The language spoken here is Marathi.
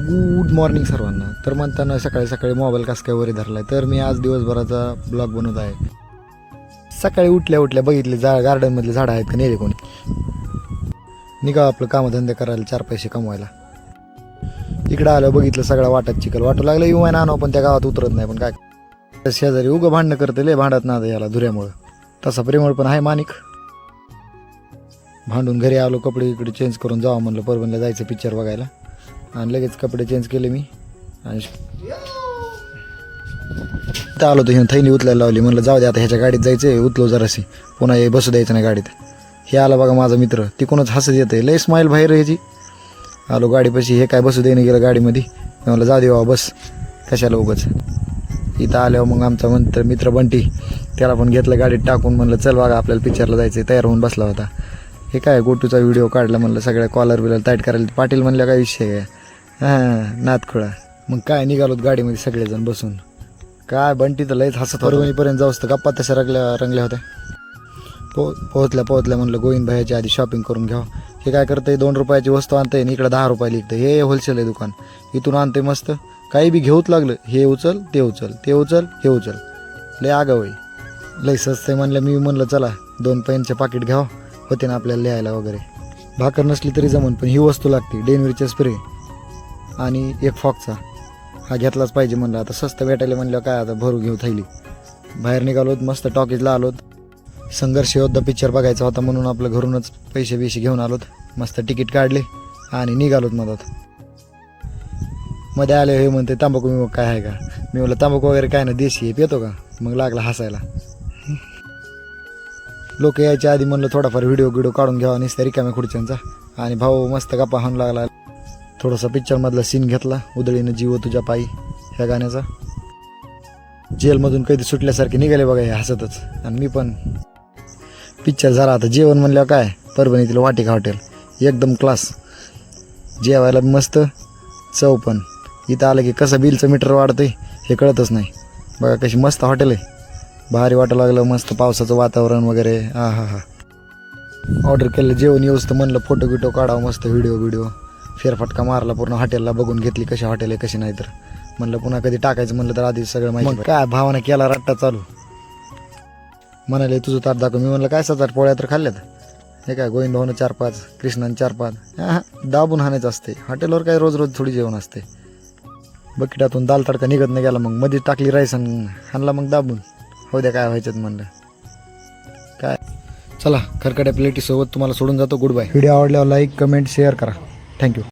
गुड मॉर्निंग सर्वांना. तर म्हणताना सकाळी सकाळी मोबाईल कस काय वरी धरलाय. तर मी आज दिवसभराचा ब्लॉग बनवत आहे. सकाळी उठल्या उठल्या बघितले जा गार्डनमधले झाडं आहेत का नेले कोणी? निघा आपलं कामधंदे करायला चार पैसे कमवायला. इकडं आलं बघितलं सगळा वाटत चिकल वाटू लागलं येऊ ना पण त्या गावात उतरत नाही पण काय शेजारी उगं भांडणं करते लय भांडत ना याला धुऱ्यामुळं. तसा प्रेमळ पण आहे मानिक भांडून घरी आलो कपडे इकडे चेंज करून जावं म्हणलं परभणीला जायचं पिक्चर बघायला. आणि लगेच कपडे चेंज केले मी. आणि तर आलो तर हिनं थैली उचलायला लावली. म्हणलं जाऊ दे आता ह्याच्या गाडीत जायचं उतलो जराशी. पुन्हा हे बसू द्यायचं नाही गाडीत. हे आला बघा माझा मित्र. तिकडूनच हसत येते लय स्माईल बाहेर ह्याची. आलो गाडीपाशी. हे काय बसू देणे गेलं गाडीमध्ये. म्हणलं जाऊ दे बाबा बस. कशाला उगच. इथं आल्यावर मग आमचा मंत्र मित्र बंटी त्याला पण घेतलं गाडीत टाकून. म्हणलं चल बघा आपल्याला पिक्चरला जायचं तयार होऊन बसला होता. हे काय गोटूचा व्हिडिओ काढला म्हणलं सगळ्या कॉलर बिलर टाईट करायला. पाटील म्हणलं काय विषय आहे? हां नातखुळा मग काय निघालोत गाडीमध्ये सगळेजण बसून? काय बंटी तर लयच हसत परभणीपर्यंत जाऊ तर गप्पा तशा रंगल्या रंगल्या होत्या. पो पोहोचल्या पोहोचल्या म्हणलं गोविंद भाईच्या आधी शॉपिंग करून घ्या हो. हे. काय करतंय? दोन रुपयाची वस्तू आणतंय आणि इकडं दहा रुपयाला लिखतं हे होलसेल आहे दुकान. इथून आणते मस्त. काही बी घेऊच लागलं. हे उचल ते उचल ते उचल हे उचल. लय आगाव लय सस्त आहे म्हणलं मी म्हणलं चला दोन पेनचे पाकिट घ्यावं हो. होते ना आपल्याला लिहायला वगैरे. भाकर नसली तरी जमन पण ही वस्तू लागते. डेनवरीचे स्प्रे आणि एक फॉकचा हा घेतलाच पाहिजे म्हणलं. आता स्वस्त भेटायला म्हणलं काय आता भरू घेऊ थैली बाहेर निघालोत मस्त टॉकीजला आलोत. संघर्ष योद्धा पिक्चर बघायचा होता म्हणून आपलं घरूनच पैसे बिशे घेऊन आलोत. मस्त तिकीट काढले आणि निघालोत मधात. मध्ये आले हे म्हणते तांबाखू मी काय आहे का? मी म्हटलं तांबाखू वगैरे काय ना देशी आहे पितो का? मग लागला हसायला. लोक यायच्या आधी म्हणलं थोडाफार व्हिडिओ गिडिओ काढून घ्यावा नुसत्या रिकाम्या खुर्च्यांचा. आणि भाऊ मस्त गप्पा हाणू लागला. थोडासा पिक्चरमधला सीन घेतला उदळीनं जीव तुझ्या पायी ह्या गाण्याचा. जेलमधून कधी सुटल्यासारखे निघाले बघा हे हसतच. आणि मी पण. पिक्चर झाला आता जेवण म्हणल्यावर काय? परभणीतील वाटिका हॉटेल एकदम क्लास जेवायला मस्त. चव पण. इथं आलं की कसं बिलचं मीटर वाढतं हे कळतच नाही. बघा कशी मस्त हॉटेल आहे. भारी वाटायला लागलं मस्त पावसाचं वातावरण वगैरे. हा हा हा ऑर्डर केलं जेवण येऊस तर म्हणलं फोटो बिटो काढावं मस्त व्हिडिओ व्हिडिओ फेरफटका मारला पूर्ण हॉटेलला बघून घेतली कशी हॉटेल आहे कशी नाही तर. म्हणलं पुन्हा कधी टाकायचं म्हणलं तर आधी सगळं माहिती मग काय भावानं केला रट्टा चालू? म्हणाले तुझं ताट दाखव. मी म्हणलं काय सात आठ पोळ्या तर खाल्ल्यात? हे काय गोविंद भाऊनं चार पाच कृष्णानं चार पाच. हा, दाबून हाणायचं असते हॉटेलवर काय रोज रोज थोडी जेवण असते बकेटातून दाल तडका निघत नाही गेला मग मध्ये टाकली राईस आणि हाणला मग दाबून. हो द्या काय व्हायचं म्हणलं. काय? चला खरकड्या प्लेटीसोबत तुम्हाला सोडून जातो. गुड बाय व्हिडिओ आवडल्यावर लाईक कमेंट शेअर करा. Thank you